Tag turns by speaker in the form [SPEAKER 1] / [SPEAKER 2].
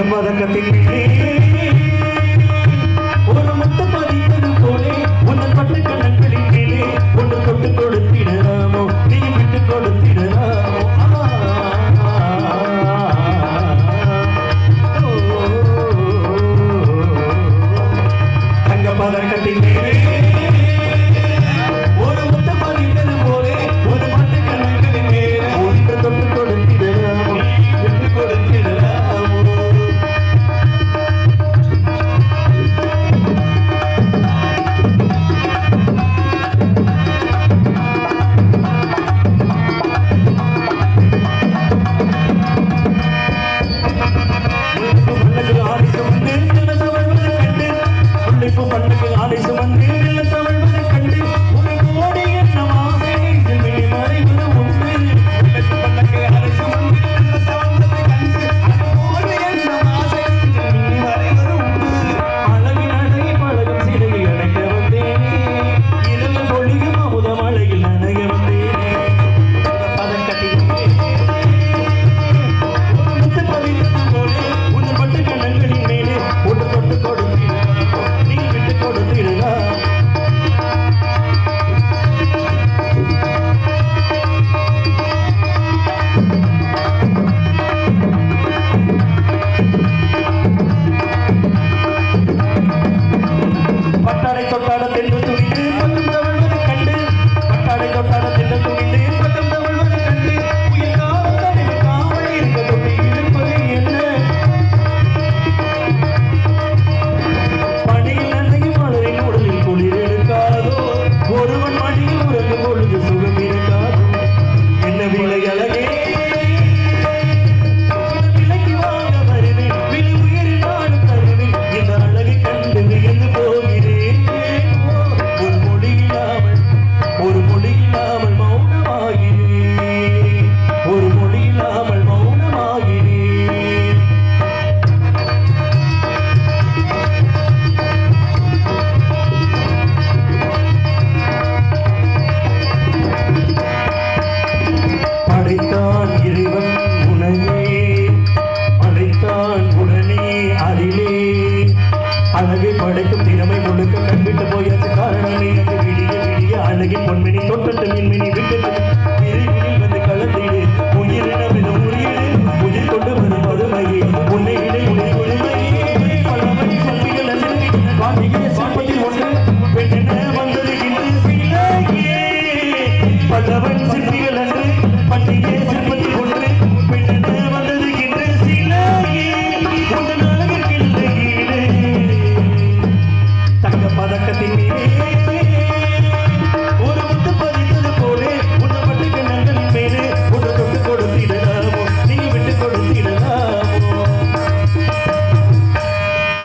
[SPEAKER 1] எம்மதக்கத்தின் பின்னே ஒரு முத்த பதிப்பது போலே உன்னன் பட்டு கண்ணங்களின் மேலே ஒன்று தொட்டு கொடுத்திடலாமோ நீ விட்டு கொடுத்திடலாமோ தங்க பதக்கத்தின் மேலே ஆலை சுமந்து தவழ்வது கண்டு